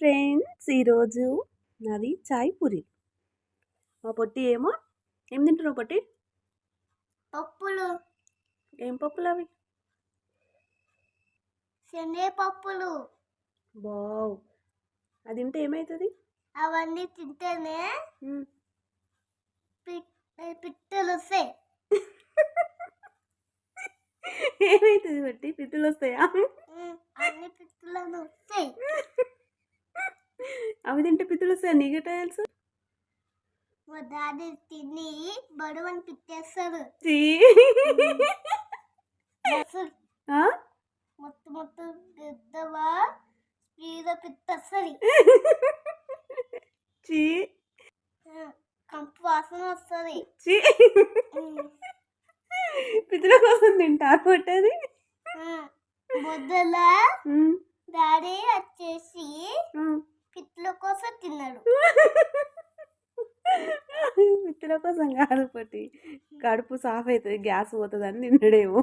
Friends ఈరోజు నాది చాయ్ పూరి. మా పొట్టి ఏమో ఏం తింటున్నావు పొట్టి? పప్పులు. ఏం పప్పులు అవి? శనగపప్పులు. బావ్ అది తింటే ఏమవుతుంది అవన్నీ తింటేనే పిట్టలు వస్తాయి. ఏమవుతుంది బట్టి పిత్తులు వస్తాయా? అన్ని పిట్టలను వస్తాయి. అవి తింటే పిత్తులు వస్తాయా నీకే తెలుసు మా డాడీ తిని చీ. అసలు ఆ? మొత్తం మొత్తం పెద్దవా స్పీడ్ పిట్టేస్తుంది చీ. కంపు వాసన వస్తుంది. చీ. పిత్తుల కోసం తింటారు పొట్టది. మొదల. డాడీ వచ్చేసి కోసం తిన్నాడు. పిత్తుల కోసం కాదు పొట్టి. కడుపు సాఫ్ అవుతుంది గ్యాస్ పోతుంది అని తిన్నాడేమో.